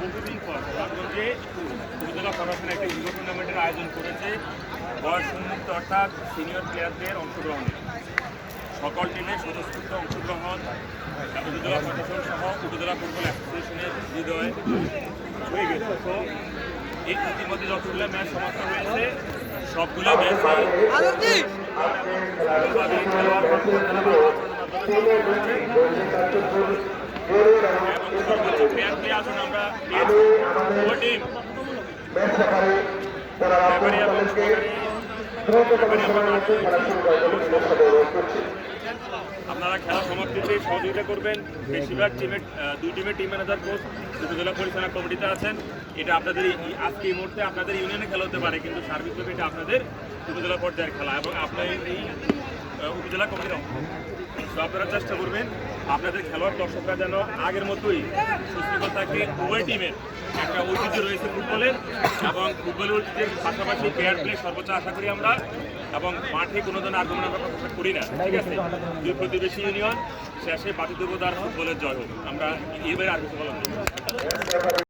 বহুদিন পর যুব টুর্নামেন্টের আয়োজন করেছে বয়স উন্মুক্ত অর্থাৎ সিনিয়র প্লেয়ারদের অংশগ্রহণে সকল টিমের স্বতঃস্ফূর্ত অংশগ্রহণ উপজেলা প্রশাসন সহ উপজেলা ফুটবল অ্যাসোসিয়েশনের হৃদয় হয়ে গেছে তো এই ইতিমধ্যে যতগুলো ম্যাচ সমাপ্ত হয়েছে সবগুলো ম্যাচই এবং আপনারা খেলা সমাপ্তিতে সহযোগিতা করবেন। বেশিরভাগ টিমের দুই টিমের টিম ম্যানেজার কোচ উপজেলা পরিচালনা কমিটিতে আছেন। এটা আপনাদের আজকে এই মুহূর্তে আপনাদের ইউনিয়নে খেলা হতে পারে, কিন্তু সার্বিকভাবে এটা আপনাদের উপজেলা পর্যায়ের খেলা এবং আপনার এই উপজেলা কমিটির অংশ। আপনারা চেষ্টা করবেন। আপনাদের খেলোয়াড় দর্শকরা যেন আগের মতোই সুস্থ থাকে, উভয় টিমের একটা ঐতিহ্য রয়েছে ফুটবলের এবং ফুটবলের ঐতিহ্যের পাশাপাশি ফেয়ার প্লে সর্বোচ্চ আশা করি আমরা এবং মাঠে কোনো ধরনের আগমন আমরা করি না, ঠিক আছে? দুই প্রতিবেশী ইউনিয়ন, শেষে বাতিদেবদার ফুটবলের জয় হোক। আমরা এবারে আর কিছু বলার